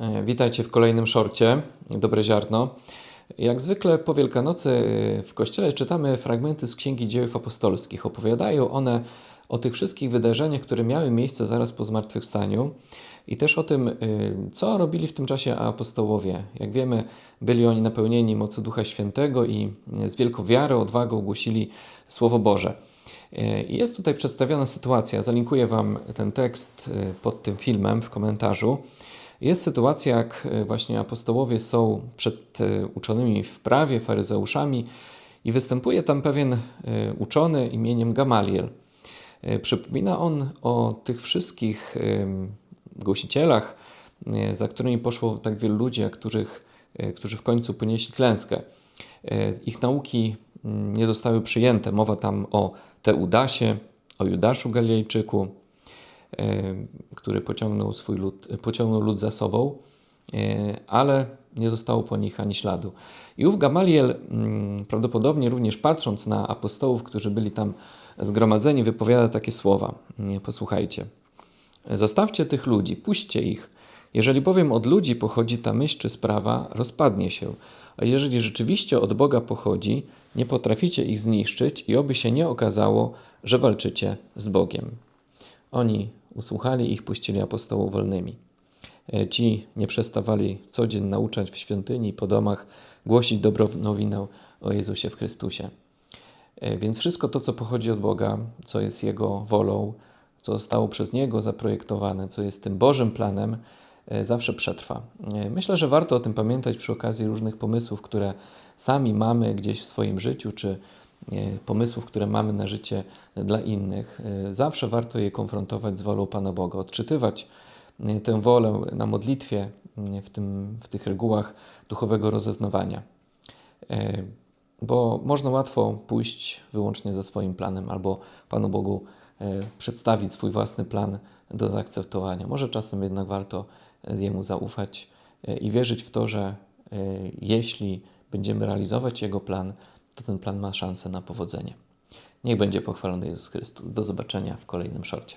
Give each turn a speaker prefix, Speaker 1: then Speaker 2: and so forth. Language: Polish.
Speaker 1: E, Witajcie w kolejnym szorcie. Dobre ziarno. Jak zwykle po Wielkanocy e, w kościele czytamy fragmenty z Księgi Dziejów Apostolskich. Opowiadają one o tych wszystkich wydarzeniach, które miały miejsce zaraz po zmartwychwstaniu i też o tym, e, co robili w tym czasie apostołowie. Jak wiemy, byli oni napełnieni mocy Ducha Świętego i z wielką wiarą, odwagą głosili Słowo Boże. Jest tutaj przedstawiona sytuacja. Zalinkuję Wam ten tekst pod tym filmem w komentarzu. Jest sytuacja, jak e, właśnie apostołowie są przed e, uczonymi w prawie, faryzeuszami, i występuje tam pewien e, uczony imieniem Gamaliel. Przypomina on o tych wszystkich głosicielach, za którymi poszło tak wielu ludzi, a których, którzy w końcu ponieśli klęskę. Ich nauki mm, nie zostały przyjęte. Mowa tam o Teudasie, o Judaszu Galilejczyku, który pociągnął swój lud, pociągnął lud za sobą, e, ale nie zostało po nich ani śladu. I ów Gamaliel, mm, prawdopodobnie również patrząc na apostołów, którzy byli tam zgromadzeni, wypowiada takie słowa. Nie, Posłuchajcie. Zostawcie tych ludzi, puśćcie ich. Jeżeli bowiem od ludzi pochodzi ta myśl czy sprawa, rozpadnie się. A jeżeli rzeczywiście od Boga pochodzi, nie potraficie ich zniszczyć i oby się nie okazało, że walczycie z Bogiem. Oni usłuchali ich, puścili apostołów wolnymi. E, Ci nie przestawali co dzień nauczać w świątyni, po domach, głosić dobrą nowinę o Jezusie w Chrystusie. E, Więc wszystko to, co pochodzi od Boga, co jest Jego wolą, co zostało przez Niego zaprojektowane, co jest tym Bożym planem, e, zawsze przetrwa. Myślę, że warto o tym pamiętać przy okazji różnych pomysłów, które sami mamy gdzieś w swoim życiu, czy pomysłów, które mamy na życie dla innych. E, Zawsze warto je konfrontować z wolą Pana Boga, odczytywać e, tę wolę na modlitwie, e, w, tym, w tych regułach duchowego rozeznawania. E, Bo można łatwo pójść wyłącznie ze swoim planem albo Panu Bogu e, przedstawić swój własny plan do zaakceptowania. Może czasem jednak warto e, Jemu zaufać e, i wierzyć w to, że e, jeśli będziemy realizować Jego plan, to ten plan ma szansę na powodzenie. Niech będzie pochwalony Jezus Chrystus. Do zobaczenia w kolejnym szorcie.